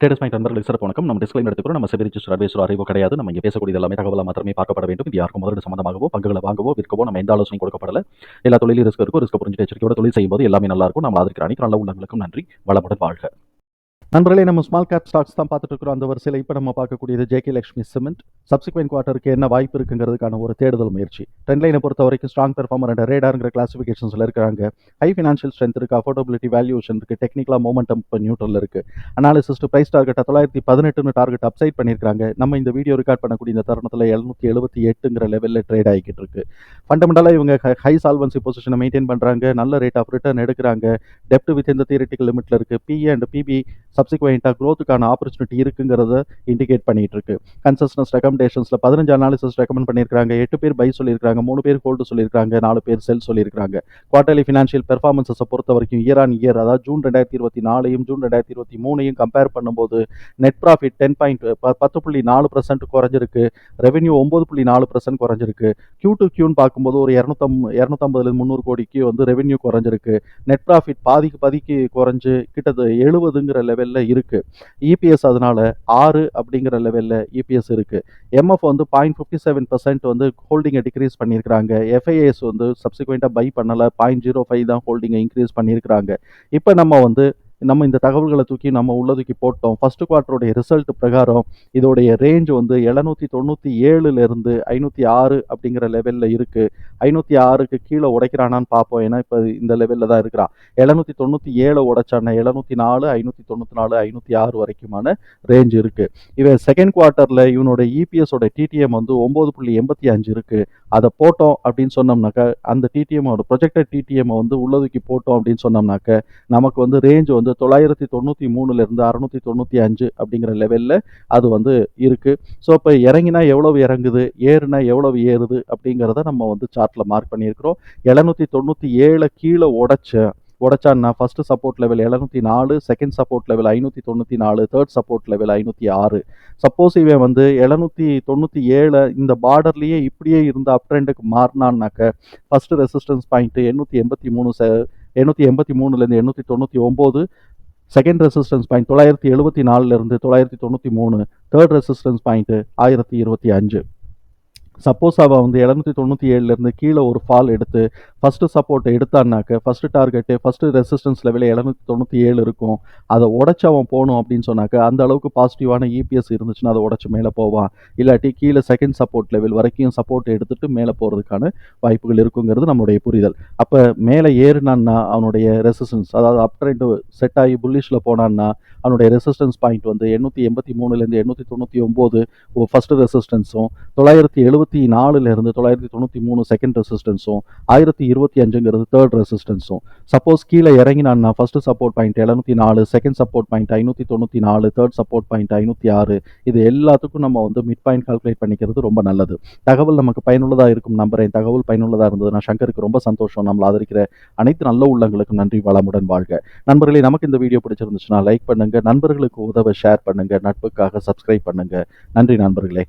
Traders point நண்பர்களுக்கு சிறப்பு வணக்கம். நம்ம டிஸ்கிளைம் எடுத்துக்கிறோம் நம்ம செபி ரிஜிஸ்டர் அட்வைசர் அறிவோ கிடையாது. நம்ம இங்கே பேசக்கூடிய எல்லாமே தகவலாக மாத்திரமே பார்க்கப்பட வேண்டும். இது யாருக்கும் முதலீடு சம்பந்தமாகவோ பங்குகளை வாங்கவோ விற்கவோ நம்ம எந்த ஆலோசனை கொடுக்கப்படல. எல்லா தொழிலும் ரிஸ்க் இருக்கும் ரிஸ்க் புரிஞ்சு எச்சரிக்கையோட தொழில் செய்யும்போது எல்லாமே நல்லா இருக்கும். நம்ம ஆதரிக்கிற அனைத்து நல்ல உள்ளங்களுக்கும் நன்றி. வளமுடன் வாழ்க. நண்பர்களே நம்ம ஸ்மால் கேப் ஸ்டாக்ஸ் தான் பார்த்துட்டு இருக்கிறோம். அந்த வரிசையில் இப்போ நம்ம பார்க்கக்கூடியது ஜேகே லட்சுமி சிமெண்ட் சப்சிக்வெண்ட் குவார்ட்டருக்கு என்ன வாய்ப்பு இருக்குங்கிறதுக்கான ஒரு தேடுதல் முயற்சி. ட்ரெண்ட்லைனை பொறுத்த வரைக்கும் ஸ்ட்ராங் பெர்ஃபார்மர் அண்ட் ரேடாருங்கிற கிளாசிஃபிகேஷன்ஸில் இருக்கிறாங்க. ஹை ஃபினான்ஷியல் ஸ்ட்ரென்த் இருக்குது அஃபோர்டபிலிட்டி வேல்யூஷன் இருக்குது டெக்னிக்கலாக மூமெண்டம் இப்போ நியூட்ரல் இருக்குது அனாலிசிஸ் ப்ரைஸ் டார்கெட்டை தொள்ளாயிரத்தி பதினெட்டுன்னு டார்கெட் அப்சைட் பண்ணியிருக்காங்க நம்ம இந்த வீடியோ ரெக்கார்ட் பண்ணக்கூடிய இந்த தருணத்தில் எழுநூற்றி எழுபத்தி எட்டுங்கிற லெவலில் ட்ரேட் ஆகிக்கிட்டு இருக்கு. ஃபண்டமெண்டலாக இவங்க ஹை சால்வன்சி பொசிஷனை மெயின்டைன் பண்ணுறாங்க நல்ல ரேட் ஆஃப் ரிட்டர்ன் எடுக்கிறாங்க. டெப்ட் வித் இந்த தியரிட்டிக்கல் லிமிட்டில் இருக்குது பிஏ அண்ட் பிபி சப்சிக்வெண்ட்டாக க்ரோத்துக்கான ஆப்பர்ச்சுனிட்டி இருக்குங்கிறத இண்டிகேட் பண்ணிகிட்டு இருக்கு. கன்சஸ்டன்ஸ் ரெக்கமெண்டேஷன்ஸில் பதினஞ்சு அனாலிசிஸ் ரெக்கமெண்ட் பண்ணியிருக்காங்க எட்டு பேர் பை சொல்லியிருக்காங்க மூணு பேர் ஹோல்டு சொல்லியிருக்காங்க நாலு பேர் செல் சொல்லியிருக்காங்க குவார்டர்லி ஃபினான்ஷியல் பெர்ஃபார்மன்ஸை பொறுத்த வரைக்கும் இயர் ஆன் இயர் அதாவது ஜூன் ரெண்டாயிரத்தி இருபத்தி நாலையும் ஜூன் ரெண்டாயிரத்தி இருபத்தி மூணையும் கம்பேர் பண்ணும்போது நெட் ப்ராஃபிட் டென் பாயிண்ட் பத்து புள்ளி நாலு பர்சன்ட் குறைஞ்சிருக்கு. ரெவென்யூ ஒம்பது புள்ளி நாலு பர்சன்ட் குறைஞ்சிருக்கு. கியூ டு கியூன்னு பார்க்கும்போது ஒரு இரநூத்தம் இரநூத்தம்பதுலேருந்து முந்நூறு கோடிக்கு வந்து ரெவென்யூ குறைஞ்சிருக்கு. நெட் ப்ராஃபிட் பாதிக்கு பாதிக்கு குறைஞ்சு கிட்டத்தட்ட எழுபதுங்கிற லெவலில் இருக்குது இபிஎஸ் அதனால் ஆறு அப்படிங்கிற லெவலில் இபிஎஸ் இருக்குது எம்எஃப் வந்து பாயிண்ட் ஃபிஃப்டி செவன் பர்சன்ட் வந்து ஹோல்டிங்கை டிக்ரீஸ் பண்ணியிருக்கிறாங்க. எஃப்ஐஎஸ் வந்து சப்சிக்வெண்ட்டாக பை பண்ணலை. பாயிண்ட் ஜீரோ ஃபைவ் தான் ஹோல்டிங்கை இன்க்ரீஸ் பண்ணியிருக்கிறாங்க. இப்போ நம்ம வந்து நம்ம இந்த தகவல்களை தூக்கி நம்ம உள்ள தூக்கி போட்டோம். ஃபர்ஸ்ட் குவார்ட்டருடைய ரிசல்ட் பிரகாரம் இதோடைய ரேஞ்ச் வந்து எழுநூற்றி தொண்ணூற்றி ஏழுலேருந்து ஐநூற்றி ஆறு அப்படிங்கிற லெவலில் இருக்குது ஐநூற்றி ஆறுக்கு கீழே உடைக்கிறானான்னு பார்ப்போம். ஏன்னா இப்போ இந்த லெவலில் தான் இருக்கிறான். எழுநூற்றி தொண்ணூற்றி ஏழை உடைச்சான எழுநூற்றி நாலு ஐநூற்றி தொண்ணூற்றி நாலு ஐநூற்றி ஆறு வரைக்குமான ரேஞ்ச் இருக்குது இவன் செகண்ட் குவார்ட்டரில் இவனோட இபிஎஸோட டிடிஎம் வந்து ஒம்பது புள்ளி எண்பத்தி அஞ்சு இருக்குது அதை போட்டோம் அப்படின்னு சொன்னோம்னாக்கா அந்த டிடிஎம்மோட ப்ரொஜெக்டட் டிடிஎம்மை வந்து உள்ளதுக்கு போட்டோம் அப்படின்னு சொன்னோம்னாக்க நமக்கு வந்து ரேஞ்ச் வந்து தொள்ளாயிரத்தி தொண்ணூற்றி மூணுலேருந்து அறுநூற்றி தொண்ணூற்றி அஞ்சு அப்படிங்கிற லெவலில் அது வந்து இருக்குது ஸோ இப்போ இறங்கினா எவ்வளவு இறங்குது? ஏறுனா எவ்வளவு ஏறுது? அப்படிங்கிறத நம்ம வந்து சார்ட்டில் மார்க் பண்ணியிருக்கிறோம். எழுநூற்றி தொண்ணூற்றி ஏழை கீழே உடச்சேன் உடைச்சான்னா ஃபர்ஸ்ட் சப்போர்ட் லெவல் எழுநூத்தி நாலு செகண்ட் சப்போர்ட் லெவல் ஐநூற்றி தொண்ணூற்றி நாலு தேர்ட் சப்போர்ட் லெவல் ஐநூற்றி ஆறு. சப்போஸ் இவன் வந்து எழுநூற்றி தொண்ணூற்றி ஏழு இந்த பார்டர்லேயே இப்படியே இருந்த அப் ட்ரெண்டுக்கு மாறினான்னாக்க ஃபர்ஸ்ட் ரெசிஸ்டன்ஸ் பாயிண்ட்டு எண்ணூற்றி எண்பத்தி மூணு ச எண்ணூற்றி எண்பத்தி மூணுலேருந்து எண்ணூற்றி தொண்ணூற்றி ஒம்பது செகண்ட் ரெசிஸ்டன்ஸ் பாயிண்ட் தொள்ளாயிரத்தி எழுபத்தி நாலுலேருந்து தொள்ளாயிரத்தி தொண்ணூற்றி மூணு தேர்ட் ரெசிஸ்டன்ஸ் பாயிண்ட்டு ஆயிரத்தி இருபத்தி அஞ்சு. சப்போஸ் அவன் வந்து எழுநூற்றி தொண்ணூற்றி ஏழுலேருந்து கீழே ஒரு ஃபால் எடுத்து ஃபஸ்ட்டு சப்போர்ட் எடுத்தான்னாக்க ஃபஸ்ட்டு டார்கெட்டு ஃபஸ்ட்டு ரெசிஸ்டன்ஸ் லெவலில் எழுநூற்றி தொண்ணூற்றி ஏழு இருக்கும். அதை உடச்சி அவன் போகணும் அப்படின்னு சொன்னாக்க அந்த அளவுக்கு பாசிட்டிவான இபிஎஸ் இருந்துச்சுன்னா அதை உடச்சி மேலே போவான். இல்லாட்டி கீழே செகண்ட் சப்போர்ட் லெவல் வரைக்கும் சப்போர்ட் எடுத்துட்டு மேலே போகிறதுக்கான வாய்ப்புகள் இருக்குங்கிறது நம்மளுடைய புரிதல். அப்போ மேலே ஏறினான்னா அவனுடைய ரெசிஸ்டன்ஸ் அதாவது அப் ட்ரெண்ட் செட் ஆகி புல்லிஷில் போனான்னா அவனுடைய ரெசிஸ்டன்ஸ் பாயிண்ட் வந்து எண்ணூற்றி எண்பத்தி மூணுலேருந்து எண்ணூற்றி தொண்ணூற்றி ஒம்பது ஃபஸ்ட்டு ரெசிஸ்டன்ஸும் தொள்ளாயிரத்தி எழுபத்தி நாலுலேருந்து தொள்ளாயிரத்தி தொண்ணூற்றி மூணு செகண்ட் ரெசிஸ்டன்ஸும் ஆயிரத்தி இருபத்தி அஞ்சுங்கிறது தேர்ட் ரெசிஸ்டன்ஸும் சப்போஸ் கீழே இறங்கி நான் ஃபர்ஸ்ட் சப்போர்ட் பாயிண்ட் எழுநூற்றி நாலு செகண்ட் சப்போர்ட் பாயிண்ட் ஐநூற்றி தொண்ணூற்றி நாலு தேர்ட் சப்போர்ட் பாயிண்ட் ஐநூற்றி ஆறு. இது எல்லாத்துக்கும் நம்ம வந்து மிட் பாயிண்ட் கால்குலேட் பண்ணிக்கிறது ரொம்ப நல்லது. தகவல் நமக்கு பயனுள்ளதாக இருக்கும் நம்புறேன். தகவல் பயனுள்ளதாக இருந்தது நான் சங்கருக்கு ரொம்ப சந்தோஷம். நம்மளை ஆதரிக்கிற அனைத்து நல்ல உள்ளங்களுக்கும் நன்றி வளமுடன் வாழ்க. நண்பர்களே நமக்கு இந்த வீடியோ பிடிச்சிருந்துச்சுன்னா லைக் பண்ணுங்க. நண்பர்களுக்கு உதவ ஷேர் பண்ணுங்க. நட்புக்காக சப்ஸ்கிரைப் பண்ணுங்க. நன்றி நண்பர்களே.